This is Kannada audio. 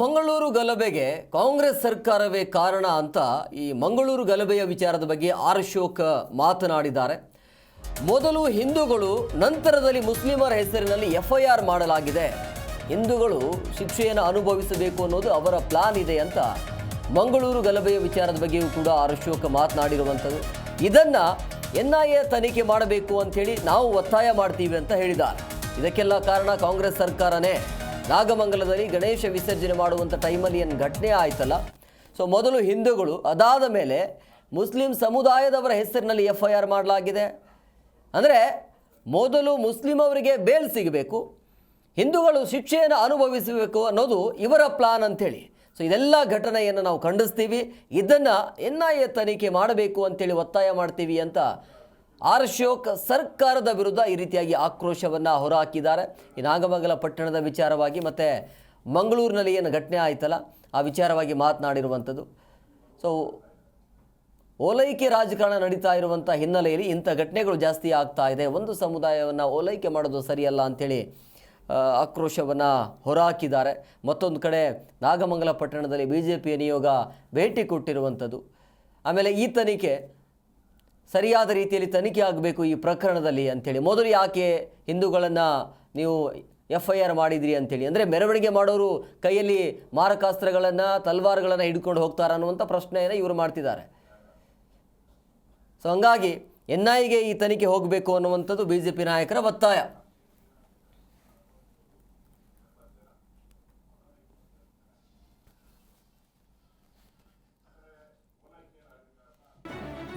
ಮಂಗಳೂರು ಗಲಭೆಗೆ ಕಾಂಗ್ರೆಸ್ ಸರ್ಕಾರವೇ ಕಾರಣ ಅಂತ ಈ ಮಂಗಳೂರು ಗಲಭೆಯ ವಿಚಾರದ ಬಗ್ಗೆ ಆರ್ ಅಶೋಕ್ ಮಾತನಾಡಿದ್ದಾರೆ. ಮೊದಲು ಹಿಂದೂಗಳು, ನಂತರದಲ್ಲಿ ಮುಸ್ಲಿಮರ ಹೆಸರಿನಲ್ಲಿ ಎಫ್ಐಆರ್ ಮಾಡಲಾಗಿದೆ. ಹಿಂದೂಗಳು ಶಿಕ್ಷೆಯನ್ನು ಅನುಭವಿಸಬೇಕು ಅನ್ನೋದು ಅವರ ಪ್ಲಾನ್ ಇದೆ ಅಂತ ಮಂಗಳೂರು ಗಲಭೆಯ ವಿಚಾರದ ಬಗ್ಗೆಯೂ ಕೂಡ ಆರ್ ಅಶೋಕ್ ಮಾತನಾಡಿರುವಂಥದ್ದು. ಇದನ್ನು ಎನ್ ಐ ಎ ತನಿಖೆ ಮಾಡಬೇಕು ಅಂಥೇಳಿ ನಾವು ಒತ್ತಾಯ ಮಾಡ್ತೀವಿ ಅಂತ ಹೇಳಿದ್ದಾರೆ. ಇದಕ್ಕೆಲ್ಲ ಕಾರಣ ಕಾಂಗ್ರೆಸ್ ಸರ್ಕಾರನೇ. ನಾಗಮಂಗಲದಲ್ಲಿ ಗಣೇಶ ವಿಸರ್ಜನೆ ಮಾಡುವಂಥ ಟೈಮಲ್ಲಿ ಏನು ಘಟನೆ ಆಯ್ತಲ್ಲ? ಸೊ ಮೊದಲು ಹಿಂದೂಗಳು ಅದಾದ ಮೇಲೆ ಮುಸ್ಲಿಂ ಸಮುದಾಯದವರ ಹೆಸರಿನಲ್ಲಿ ಎಫ್ ಐ ಆರ್ ಮಾಡಲಾಗಿದೆ. ಅಂದರೆ ಮೊದಲು ಮುಸ್ಲಿಂ ಅವರಿಗೆ ಬೇಲ್ ಸಿಗಬೇಕು, ಹಿಂದೂಗಳು ಶಿಕ್ಷೆಯನ್ನು ಅನುಭವಿಸಬೇಕು ಅನ್ನೋದು ಇವರ ಪ್ಲಾನ್ ಅಂಥೇಳಿ ಸೊ ಇದೆಲ್ಲ ಘಟನೆಯನ್ನು ನಾವು ಖಂಡಿಸ್ತೀವಿ. ಇದನ್ನು ಎನ್ ಐ ಎ ತನಿಖೆ ಮಾಡಬೇಕು ಅಂತೇಳಿ ಒತ್ತಾಯ ಮಾಡ್ತೀವಿ ಅಂತ ಆರ್ ಅಶೋಕ್ ಸರ್ಕಾರದ ವಿರುದ್ಧ ಈ ರೀತಿಯಾಗಿ ಆಕ್ರೋಶವನ್ನು ಹೊರಹಾಕಿದ್ದಾರೆ. ಈ ನಾಗಮಂಗಲ ಪಟ್ಟಣದ ವಿಚಾರವಾಗಿ ಮತ್ತು ಮಂಗಳೂರಿನಲ್ಲಿ ಏನು ಘಟನೆ ಆಯಿತಲ್ಲ, ಆ ವಿಚಾರವಾಗಿ ಮಾತನಾಡಿರುವಂಥದ್ದು. ಸೊ ಓಲೈಕೆ ರಾಜಕಾರಣ ನಡೀತಾ ಇರುವಂಥ ಹಿನ್ನೆಲೆಯಲ್ಲಿ ಇಂಥ ಘಟನೆಗಳು ಜಾಸ್ತಿ ಆಗ್ತಾ ಇದೆ. ಒಂದು ಸಮುದಾಯವನ್ನು ಓಲೈಕೆ ಮಾಡೋದು ಸರಿಯಲ್ಲ ಅಂಥೇಳಿ ಆಕ್ರೋಶವನ್ನು ಹೊರಹಾಕಿದ್ದಾರೆ. ಮತ್ತೊಂದು ಕಡೆ ನಾಗಮಂಗಲ ಪಟ್ಟಣದಲ್ಲಿ ಬಿ ಜೆ ಪಿಯ ನಿಯೋಗ ಭೇಟಿ ಕೊಟ್ಟಿರುವಂಥದ್ದು. ಆಮೇಲೆ ಈ ತನಿಖೆ ಸರಿಯಾದ ರೀತಿಯಲ್ಲಿ ತನಿಖೆ ಆಗಬೇಕು ಈ ಪ್ರಕರಣದಲ್ಲಿ ಅಂಥೇಳಿ ಮೊದಲು ಯಾಕೆ ಹಿಂದೂಗಳನ್ನು ನೀವು ಎಫ್ ಐ ಆರ್ ಮಾಡಿದಿರಿ ಅಂಥೇಳಿ ಅಂದರೆ ಮೆರವಣಿಗೆ ಮಾಡೋರು ಕೈಯಲ್ಲಿ ಮಾರಕಾಸ್ತ್ರಗಳನ್ನು, ತಲ್ವಾರ್ಗಳನ್ನು ಹಿಡ್ಕೊಂಡು ಹೋಗ್ತಾರ ಅನ್ನುವಂಥ ಪ್ರಶ್ನೆಯನ್ನು ಇವರು ಮಾಡ್ತಿದ್ದಾರೆ. ಸೊ ಹಂಗಾಗಿ ಎನ್ ಐಗೆ ಈ ತನಿಖೆ ಹೋಗಬೇಕು ಅನ್ನುವಂಥದ್ದು ಬಿ ಜೆ ಪಿ ನಾಯಕರ ಒತ್ತಾಯ.